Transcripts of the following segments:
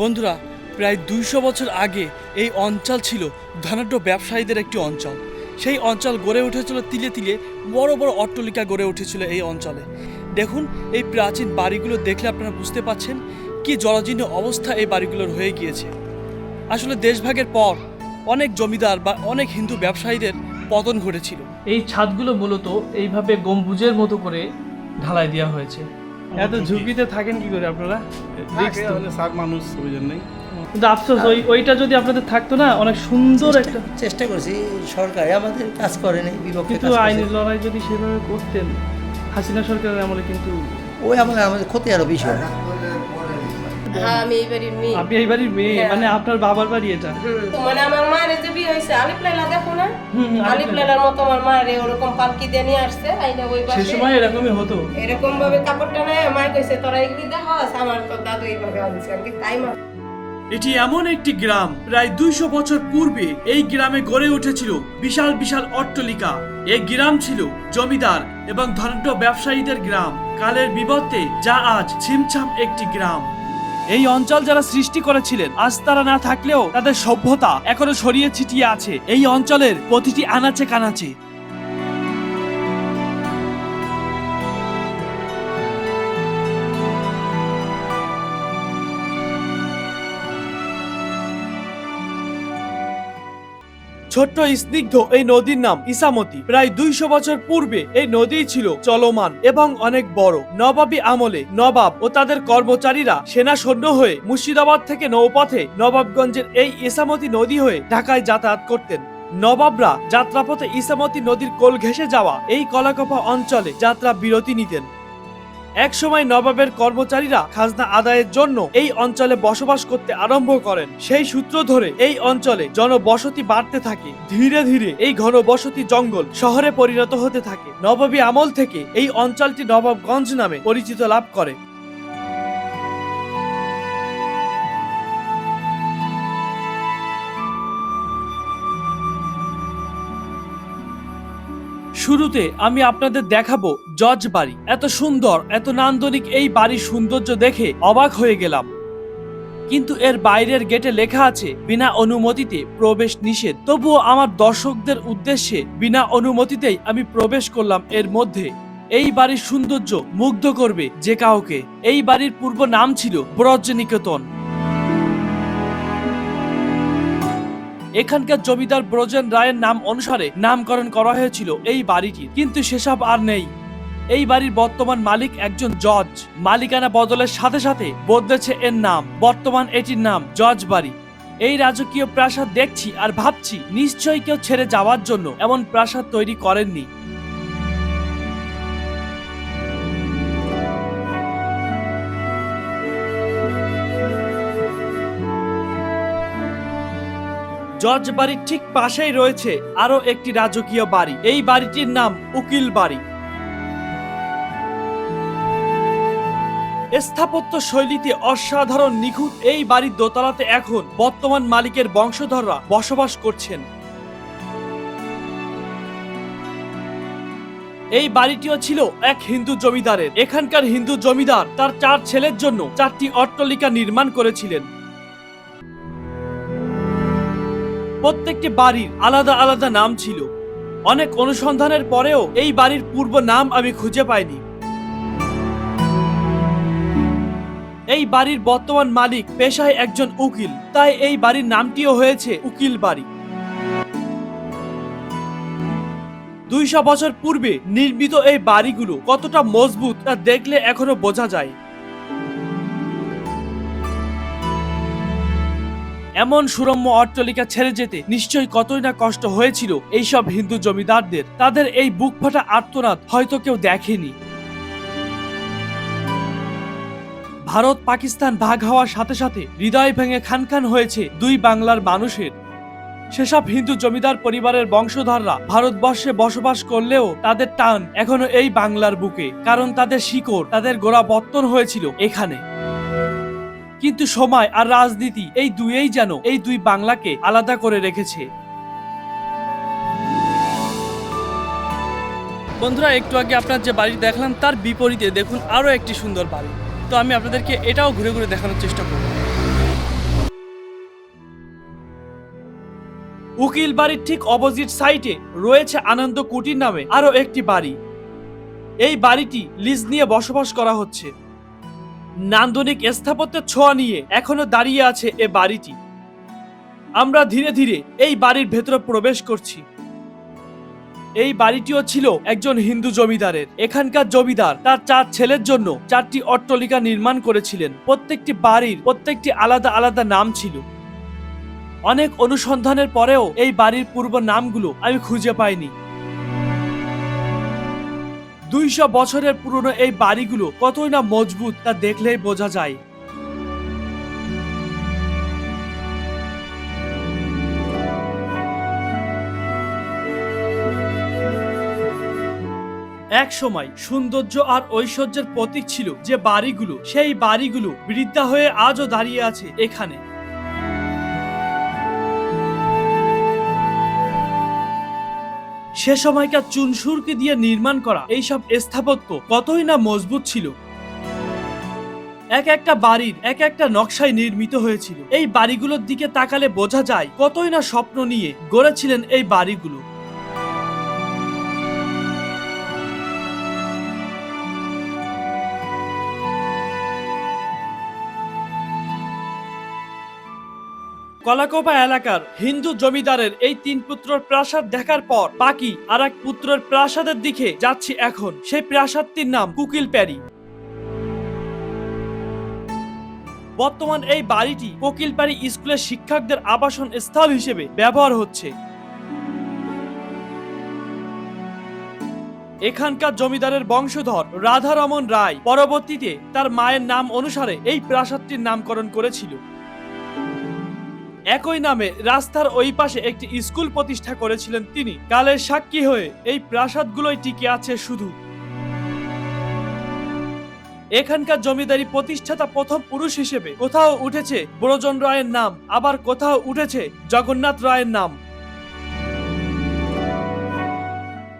বন্ধুরা, প্রায় দুইশো বছর আগে এই অঞ্চল ছিল ধনাঢ্য ব্যবসায়ীদের একটি অঞ্চল। সেই অঞ্চল গড়ে উঠেছিল তিলে তিলে, বড় বড় অট্টলিকা গড়ে উঠেছিল এই অঞ্চলে। দেখুন, এই প্রাচীন বাড়িগুলো দেখলে আপনারা বুঝতে পাচ্ছেন কি জরাজীর্ণ অবস্থা এই বাড়িগুলোর হয়ে গিয়েছে। আসলে দেশভাগের পর অনেক জমিদার বা অনেক হিন্দু ব্যবসায়ীদের পতন ঘটেছিল। এই ছাদগুলো মূলত এইভাবে গম্বুজের মতো করে ঢালাই দেওয়া হয়েছে। এত ঝুঁকিতে থাকেন কি করে আপনারা? তো। সার মানুষ ওই জন্যই কিন্তু আফসোস ওই ওইটা যদি আপনাদের থাকতো না অনেক সুন্দর একটা চেষ্টা করেছি সরকার আমাদের কাজ করেনি বিপক্ষে কিন্তু আইনের লড়াই যদি সেভাবে করতেন হাসিনা সরকারের আমলে কিন্তু ওই আমলে আমাদের ক্ষতি আরও বেশি হবে হ্যাঁ আমি এই বাড়ির মেয়ে। আপনি এই বাড়ির মেয়ে হ্যাঁ। মানে আপনার বাবার বাড়ি এটা? মানে আমার মায়ের যে বিয়ে হয়েছে আলিপ লাইলা দেখো না? আলিফ লাইলার মতো আমার মায়ের ওরকম পালকি দিয়ে নিয়ে আসছে আইনা ওই সে সময় এরকমই হতো। এরকম ভাবে কাপড়টা নেয় মায় কইছে তোরা এগুলি দেখো আমার তো দাদু এইভাবে আনছে আমি কি তাই মা। এটি এমন একটি গ্রাম প্রায় দুইশো বছর পূর্বে এই গ্রামে গড়ে উঠেছিল বিশাল বিশাল অট্টলিকা। এই গ্রাম ছিল জমিদার এবং ধনাঢ্য ব্যবসায়ীদের গ্রাম। কালের বিবর্তে যা আজ ছিমছাম একটি গ্রাম। এই অঞ্চল যারা সৃষ্টি করেছিলেন, আজ তারা না থাকলেও তাদের সভ্যতা এখনও ছড়িয়ে ছিটিয়ে আছে। এই অঞ্চলের প্রতিটি আনাচে কানাচে। ছোট্ট স্নিগ্ধ এই নদীর নাম ইসামতি। প্রায় দুইশো বছর পূর্বে এই নদী ছিল চলমান এবং অনেক বড়। নবাবী আমলে নবাব ও তাদের কর্মচারীরা সেনা সৈন্য হয়ে মুর্শিদাবাদ থেকে নৌপথে নবাবগঞ্জের এই ইসামতি নদী হয়ে ঢাকায় যাতায়াত করতেন। নবাবরা যাত্রাপথে ইসামতি নদীর কোল ঘেঁষে যাওয়া এই কলাকপা অঞ্চলে যাত্রা বিরতি নিতেন। একসময় নবাবের কর্মচারীরা খাজনা আদায়ের জন্য এই অঞ্চলে বসবাস করতে আরম্ভ করেন। সেই সূত্র ধরে এই অঞ্চলে জনবসতি বাড়তে থাকে। ধীরে ধীরে এই ঘনবসতি জঙ্গল শহরে পরিণত হতে থাকে। নবাবী আমল থেকে এই অঞ্চলটি নবাবগঞ্জ নামে পরিচিত লাভ করে। শুরুতে আমি আপনাদের দেখাবো জজ বাড়ি। এত সুন্দর, এত নান্দনিক এই বাড়ির সৌন্দর্য দেখে অবাক হয়ে গেলাম। কিন্তু এর বাইরের গেটে লেখা আছে, বিনা অনুমতিতে প্রবেশ নিষেধ। তবুও আমার দর্শকদের উদ্দেশ্যে বিনা অনুমতিতেই আমি প্রবেশ করলাম এর মধ্যে। এই বাড়ির সৌন্দর্য মুগ্ধ করবে যে কাউকে। এই বাড়ির পূর্ব নাম ছিল ব্রজনিকেতন। এখানকার জমিদার ব্রজেন রায়ের নাম অনুসারে নামকরণ করা হয়েছিল এই বাড়িটির। কিন্তু সেসব আর নেই। এই বাড়ির বর্তমান মালিক একজন জজ। মালিকানা বদলের সাথে সাথে বদলেছে এর নাম। বর্তমান এটির নাম জজ বাড়ি। এই রাজকীয় প্রাসাদ দেখছি আর ভাবছি নিশ্চয়ই কেউ ছেড়ে যাওয়ার জন্য এমন প্রাসাদ তৈরি করেননি। জজ বাড়ির ঠিক পাশেই রয়েছে আরও একটি রাজকীয় বাড়ি। এই বাড়িটির নাম উকিল বাড়ি। স্থাপত্য শৈলীতে অসাধারণ নিখুঁত এই বাড়ির দোতলাতে এখন বর্তমান মালিকের বংশধররা বসবাস করছেন। এই বাড়িটিও ছিল এক হিন্দু জমিদারের। এখানকার হিন্দু জমিদার তার চার ছেলের জন্য চারটি অট্টালিকা নির্মাণ করেছিলেন। প্রত্যেকটি বাড়ির আলাদা আলাদা নাম ছিল। অনেক অনুসন্ধানের পরেও এই বাড়ির পূর্ব নাম আমি খুঁজে পাইনি। এই বাড়ির বর্তমান মালিক পেশায় একজন উকিল, তাই এই বাড়ির নামটিও হয়েছে উকিল বাড়ি। দুইশো বছর পূর্বে নির্মিত এই বাড়িগুলো কতটা মজবুত তা দেখলে এখনও বোঝা যায়। এমন সুরম্য অট্টলিকা ছেড়ে যেতে নিশ্চয়ই কতই না কষ্ট হয়েছিল এইসব হিন্দু জমিদারদের। তাদের এই বুক ফাটা আর্তনাদ হয়তো কেউ দেখেনি। ভারত পাকিস্তান ভাগ হওয়ার সাথে সাথে হৃদয় ভেঙে খান খান হয়েছে দুই বাংলার মানুষের। সেসব হিন্দু জমিদার পরিবারের বংশধররা ভারতবর্ষে বসবাস করলেও তাদের টান এখনও এই বাংলার বুকে, কারণ তাদের শিকড়, তাদের গোড়া গোড়াবর্তন হয়েছিল এখানে। কিন্তু সময় আর রাজনীতি এই দুইয়েই যেন, এই দুই বাংলাকে আলাদা করে রেখেছে। বন্ধুরা, একটু আগে আপনার যে বাড়ি দেখলাম, তার বিপরীতে দেখুন আরও একটি সুন্দর বাড়ি। তো আমি আপনাদেরকে এটাও ঘুরে ঘুরে দেখানোর চেষ্টা করব। উকিল বাড়ির ঠিক অপোজিট সাইটে রয়েছে আনন্দ কুটির নামে আরও একটি বাড়ি। এই বাড়িটি লিজ নিয়ে বসবাস করা হচ্ছে। নান্দনিক স্থাপত্যের ছোঁয়া নিয়ে এখনও দাঁড়িয়ে আছে এ বাড়িটি। আমরা ধীরে ধীরে এই বাড়ির ভেতরে প্রবেশ করছি। এই বাড়িটিও ছিল একজন হিন্দু জমিদারের। এখানকার জমিদার তার চার ছেলের জন্য চারটি অট্টালিকা নির্মাণ করেছিলেন। প্রত্যেকটি বাড়ির প্রত্যেকটি আলাদা আলাদা নাম ছিল। অনেক অনুসন্ধানের পরেও এই বাড়ির পূর্ব নামগুলো আমি খুঁজে পাইনি। দুইশো বছরের পুরনো এই বাড়িগুলো কতই না মজবুত তা দেখলেই বোঝা যায়। এক সময় সৌন্দর্য আর ঐশ্বর্যের প্রতীক ছিল যে বাড়িগুলো, সেই বাড়িগুলো বৃদ্ধা হয়ে আজও দাঁড়িয়ে আছে এখানে। সে সময়কার চুনসুরকে দিয়ে নির্মাণ করা এইসব স্থাপত্য কতই না মজবুত ছিল। এক একটা বাড়ির, এক একটা নকশায় নির্মিত হয়েছিল। এই বাড়িগুলোর দিকে তাকালে বোঝা যায় কতই না স্বপ্ন নিয়ে গড়েছিলেন এই বাড়িগুলো। কলাকোপা এলাকার হিন্দু জমিদারের এই তিন পুত্রর প্রাসাদ দেখার পর বাকি আর এক পুত্রের প্রাসাদের দিকে যাচ্ছি এখন। সেই প্রাসাদটির নাম কুকিল প্যারি। বর্তমান এই বাড়িটি কোকিলপাড়ি স্কুলের শিক্ষকদের আবাসন স্থল হিসেবে ব্যবহার হচ্ছে। এখানকার জমিদারের বংশধর রাধারমন রায় পরবর্তীতে তার মায়ের নাম অনুসারে এই প্রাসাদটির নামকরণ করেছিল। একই নামে রাস্তার ওই পাশে একটি স্কুল প্রতিষ্ঠা করেছিলেন তিনি। কালের সাক্ষী হয়ে এই প্রাসাদগুলোই টিকে আছে শুধু। এখানকার জমিদারি প্রতিষ্ঠাতা প্রথম পুরুষ হিসেবে কোথাও উঠেছে ব্রজন রায়ের নাম, আবার কোথাও উঠেছে জগন্নাথ রায়ের নাম।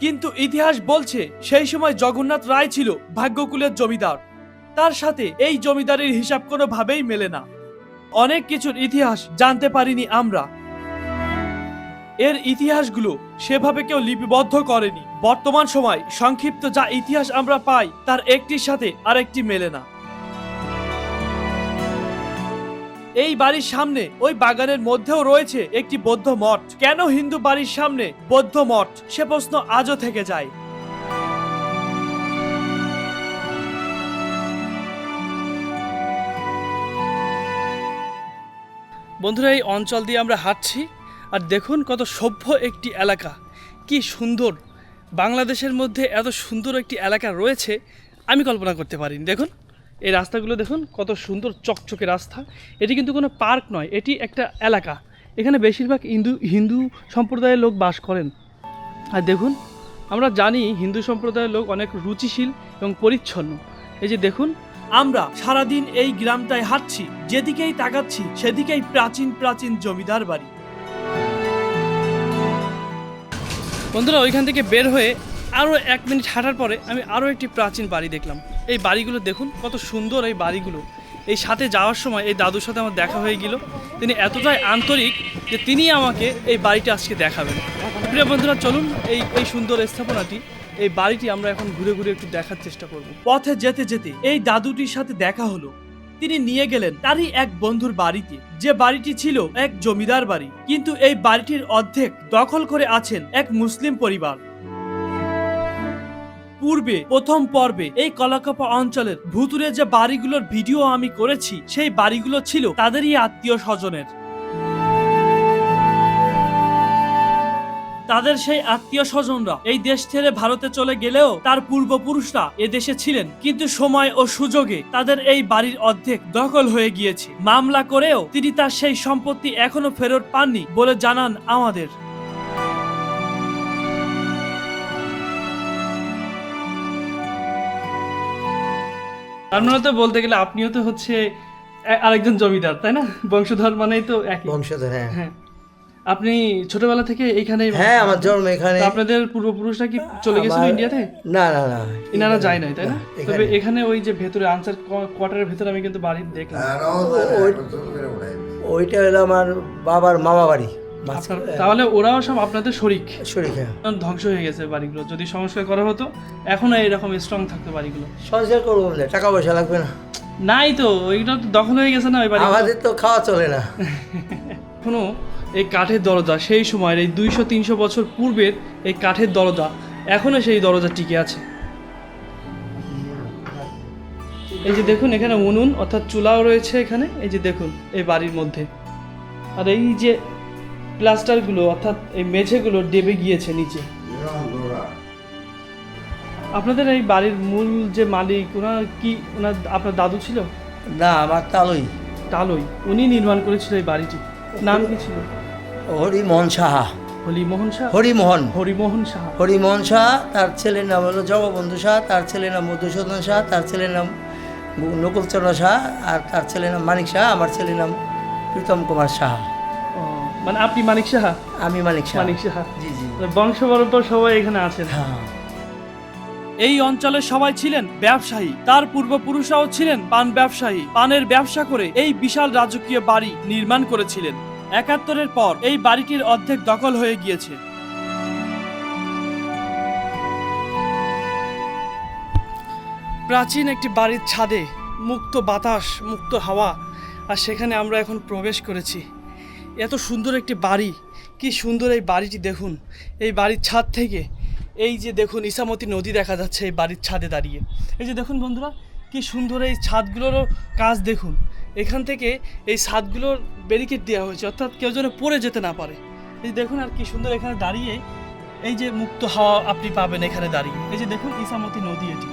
কিন্তু ইতিহাস বলছে সেই সময় জগন্নাথ রায় ছিল ভাগ্যকুলের জমিদার। তার সাথে এই জমিদারির হিসাব কোনোভাবেই মেলে না। অনেক কিছুর ইতিহাস জানতে পারিনি আমরা। এর ইতিহাসগুলো সেভাবে কেউ লিপিবদ্ধ করেনি। বর্তমান সময় সংক্ষিপ্ত যা ইতিহাস আমরা পাই, তার একটির সাথে আরেকটি মেলে না। এই বাড়ির সামনে, ওই বাগানের মধ্যেও রয়েছে একটি বৌদ্ধ মঠ। কেন হিন্দু বাড়ির সামনে বৌদ্ধ মঠ? সে প্রশ্ন আজও থেকে যায়। বন্ধুরা, এই অঞ্চল দিয়ে আমরা হাঁটছি আর দেখুন কত সভ্য একটি এলাকা। কি সুন্দর। বাংলাদেশের মধ্যে এত সুন্দর একটি এলাকা রয়েছে, আমি কল্পনা করতে পারিনি। দেখুন, এই রাস্তাগুলো দেখুন, কত সুন্দর চকচকে রাস্তা। এটি কিন্তু কোনো পার্ক নয়, এটি একটা এলাকা। এখানে বেশিরভাগ হিন্দু হিন্দু সম্প্রদায়ের লোক বাস করেন। আর দেখুন, আমরা জানি হিন্দু সম্প্রদায়ের লোক অনেক রুচিশীল এবং পরিচ্ছন্ন। এই যে দেখুন আমরা সারাদিন এই গ্রামটায় হাঁটছি, যেদিকেই তাকাচ্ছি সেদিকেই প্রাচীন প্রাচীন জমিদার বাড়ি। বন্ধুরা, ওইখান থেকে বের হয়ে আরও এক মিনিট হাঁটার পরে আমি আরও একটি প্রাচীন বাড়ি দেখলাম। এই বাড়িগুলো দেখুন, কত সুন্দর এই বাড়িগুলো। এই সাথে যাওয়ার সময় এই দাদুর সাথে আমার দেখা হয়ে গেল। তিনি এতটাই আন্তরিক যে তিনি আমাকে এই বাড়িটা আজকে দেখাবেন। প্রিয় বন্ধুরা, চলুন এই এই সুন্দর স্থাপনাটি এই বাড়িটি আমরা এখন ঘুরে ঘুরে একটু দেখার চেষ্টা করব। পথে যেতে যেতে এই দাদুটির সাথে দেখা হলো। তিনি নিয়ে গেলেন তারই এক বন্ধুর বাড়িতে। যে বাড়িটি ছিল এক জমিদার বাড়ি, কিন্তু এই বাড়িটির অর্ধেক দখল করে আছেন এক মুসলিম পরিবার। পূর্বে, প্রথম পর্বে এই কলাকাপা অঞ্চলের ভুতুরে যে বাড়িগুলোর ভিডিও আমি করেছি, সেই বাড়িগুলো ছিল তাদেরই আত্মীয় স্বজনের তাদের সেই আত্মীয় স্বজনরা এই দেশ ছেড়ে ভারতে চলে গেলেও তার পূর্বপুরুষরা এ দেশে ছিলেন। কিন্তু সময় ও সুযোগে তাদের এই বাড়ির অর্ধেক দখল হয়ে গিয়েছে। মামলা করেও তিনি তার সেই সম্পত্তি এখনও ফেরত পাননি বলে জানান আমাদের। তার মানে তো বলতে গেলে আপনিও তো হচ্ছে আরেকজন জমিদার তাই না? বংশধর মানেই তো একই। বংশধর হ্যাঁ। হ্যাঁ। আপনি ছোটবেলা থেকে এইখানেই হ্যাঁ আমার জন্ম এখানে। আপনাদের পূর্বপুরুষরা কি চলে গেছিল ইন্ডিয়াতে? না না না। ইনারা যায় নাই তাই না? এখানে। তবে এখানে। ওই যে ভেতরে আনসার কোয়ার্টারের ভেতরে আমি কিন্তু বাড়ি দেখলাম। ওইটা হলো আমার বাবার মামা বাড়ি। তাহলে ওরাও সব আপনাদের শরিক। শরীরে এখন ধ্বংস হয়ে গেছে বাড়িগুলো। যদি সংস্কার করা হতো এখনও এরকম স্ট্রং থাকতো বাড়িগুলো। সংসার করব বলে টাকা পয়সা লাগবে না। নাই তো ওইগুলো তো দখল হয়ে গেছে না ওই বাড়ি আমাদের তো খাওয়া চলে না। এখনও এই কাঠের দরজা সেই সময়ের এই দুইশো তিনশো বছর পূর্বের এই কাঠের দরজা এখনও সেই দরজা টিকে আছে। এই যে দেখুন এখানে উনুন অর্থাৎ চুলাও রয়েছে এখানে। এই যে দেখুন এই বাড়ির মধ্যে। আর এই যে প্লাস্টারগুলো অর্থাৎ এই মেঝেগুলো ডেবে গিয়েছে নিচে। আপনাদের এই বাড়ির মূল যে মালিক ওনার কি ওনার আপনার দাদু ছিল? না আমার তালই। টালই উনি নির্মাণ করেছিল এই বাড়িটি। নাম কি ছিল? হরিমোহন সাহা। হরিমোহন শাহ হরিমোহন। হরিমোহন সাহা। হরিমোহন শাহ তার ছেলের নাম হলো জগবন্ধু শাহ তার ছেলের নাম মধুসূদন শাহ তার ছেলের নাম নকুলচন্দ্র শাহ আর তার ছেলের নাম মানিক শাহ আমার ছেলের নাম প্রীতম কুমার সাহা। মানে আপনি মানিক সাহা? আমি মানিক শাহ মানিক সাহা। জি জি। বংশ পরম্পর সবাই এখানে আছেন। হ্যাঁ। এই অঞ্চলের সবাই ছিলেন ব্যবসায়ী। তার পূর্বপুরুষরাও ছিলেন পান ব্যবসায়ী। পানের ব্যবসা করে এই বিশাল রাজকীয় বাড়ি নির্মাণ করেছিলেন। একাত্তরের পর এই বাড়িটির অর্ধেক দখল হয়ে গিয়েছে। প্রাচীন একটি বাড়ির ছাদে মুক্ত বাতাস, মুক্ত হাওয়া, আর সেখানে আমরা এখন প্রবেশ করেছি। এত সুন্দর একটি বাড়ি, কি সুন্দর এই বাড়িটি দেখুন। এই বাড়ির ছাদ থেকে এই যে দেখুন ইসামতি নদী দেখা যাচ্ছে এই বাড়ির ছাদে দাঁড়িয়ে। এই যে দেখুন বন্ধুরা, কি সুন্দর এই ছাদগুলোরও কাজ দেখুন। এখান থেকে এই ছাদগুলোর ব্যারিকেড দেওয়া হয়েছে, অর্থাৎ কেউ যেন পড়ে যেতে না পারে। এই দেখুন আর কি সুন্দর এখানে দাঁড়িয়ে এই যে মুক্ত হাওয়া আপনি পাবেন এখানে দাঁড়িয়ে। এই যে দেখুন ইসামতি নদী এটি।